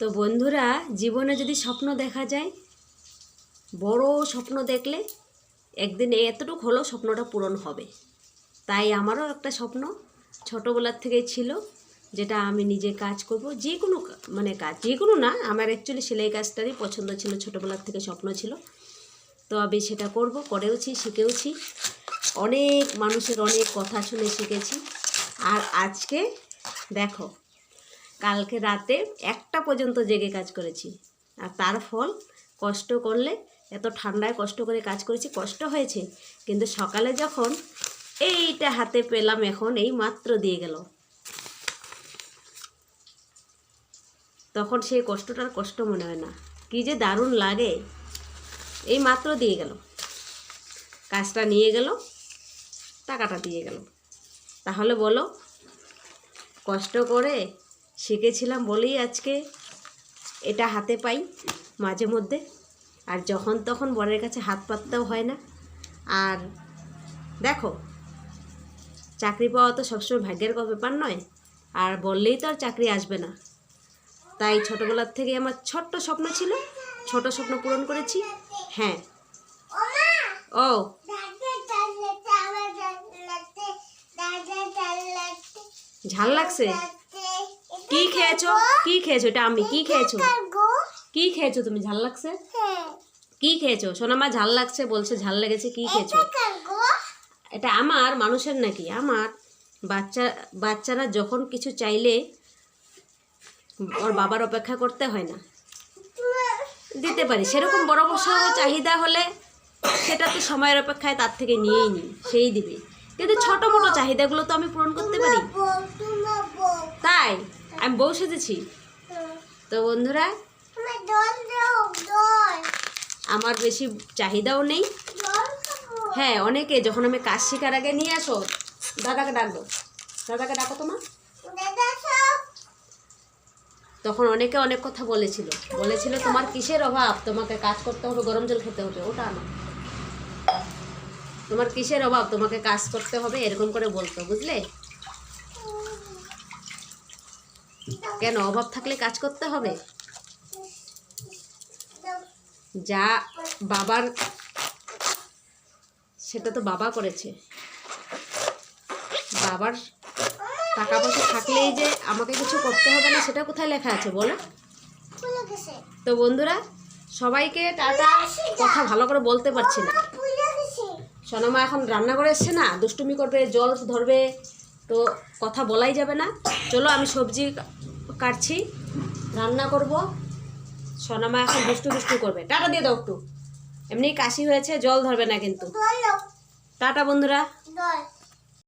তো বন্ধুরা, জীবনে যদি স্বপ্ন দেখা যায়, বড় স্বপ্ন দেখলে একদিন এতটুকু হলেও স্বপ্নটা পূরণ হবে। তাই আমারও একটা স্বপ্ন ছোটোবেলার থেকেই ছিল, যেটা আমি নিজে কাজ করব। যে কোনো মানে কাজ, যে কোনো না, আমার অ্যাকচুয়ালি সেলাই কাজটারই পছন্দ ছিল, ছোটোবেলার থেকে স্বপ্ন ছিল। তো আমি সেটা করব, করেওছি, শিখেওছি। অনেক মানুষের অনেক কথা শুনে শিখেছি। আর আজকে দেখো কালকে রাতে একটা পর্যন্ত জেগে কাজ করেছি। আর তার ফল কষ্ট করলে, এত ঠান্ডায় কষ্ট করে কাজ করেছি, কষ্ট হয়েছে। কিন্তু সকালে যখন এইটা হাতে পেলাম এখন, এই মাত্র দিয়ে গেল। তখন সেই কষ্টটার কষ্ট মনে হয় না। কি যে দারুণ লাগে। এই মাত্র দিয়ে গেল। কাজটা নিয়ে গেল, টাকাটা দিয়ে গেল। তাহলে বলো, কষ্ট করে শিখেছিলাম বলেই আজকে এটা হাতে পাই মাঝে মধ্যে। আর যখন তখন বরের কাছে হাত পাততেও হয় না। আর দেখো, চাকরি পাওয়া তো সবসময় ভাগ্যের ব্যাপার নয়। আর বললেই তো আর চাকরি আসবে না। তাই ছোটোবেলার থেকে আমার ছোট্ট স্বপ্ন ছিল, ছোট স্বপ্ন পূরণ করেছি। হ্যাঁ। ও। ঝাল লাগছে? কি খেয়েছো? কি খেয়েছো? এটা আমি। কি খেয়েছো? কি খেয়েছো তুমি? ঝাল লাগছে? কি খেয়েছো? সোনামা ঝাল লাগছে বলছে ঝাল লেগেছে কি খেয়েছো? এটা আমার মানুষের নাকি? আমার। বাচ্চা বাচ্চারা যখন কিছু চাইলে ওর বাবার অপেক্ষা করতে হয় না। দিতে পারি। সেরকম বড় বড় চাহিদা হলে সেটা তো সময়ের অপেক্ষায় তার থেকে নিয়েই নিই সেই দিবে। কিন্তু ছোট মোটো চাহিদাগুলো তো আমি পূরণ করতে পারি। তাই? আমি বউ সেজেছি। তো বন্ধুরা আমার বেশি চাহিদাও নেই। হ্যাঁ অনেকে যখন আমি কাজ শেখার আগে নিয়ে আসো দাদাকে ডাকবো। দাদাকে ডাকো তোমার তখন অনেকে অনেক কথা বলেছিল। বলেছিল তোমার কিসের অভাব? তোমাকে কাজ করতে হবে গরম জল খেতে হবে। ওটা না। তোমার কিসের অভাব? তোমাকে কাজ করতে হবে এরকম করে বলতো বুঝলে? কেন অভাব থাকলে কাজ করতে হবে? যা বাবার, সেটা তো বাবা করেছে। বাবার টাকা পয়সা থাকলেই যে আমাকে কিছু করতে হবে না, সেটা কোথায় লেখা আছে বলো? তো বন্ধুরা, সবাইকে টাটা, কথা ভালো করে বলতে পারছি না। সোনামা এখন রান্না করে এসছে না, দুষ্টুমি করবে, জল ধরবে, তো কথা বলাই যাবে না। চলো আমি সবজি কাটছি রান্না করব। সোনামা এখন দুষ্টু দুষ্টু করবে। টাটা দিয়ে দাও একটু। এমনি কাশি হয়েছে জল ধরবে না কিন্তু। টাটা বন্ধুরা।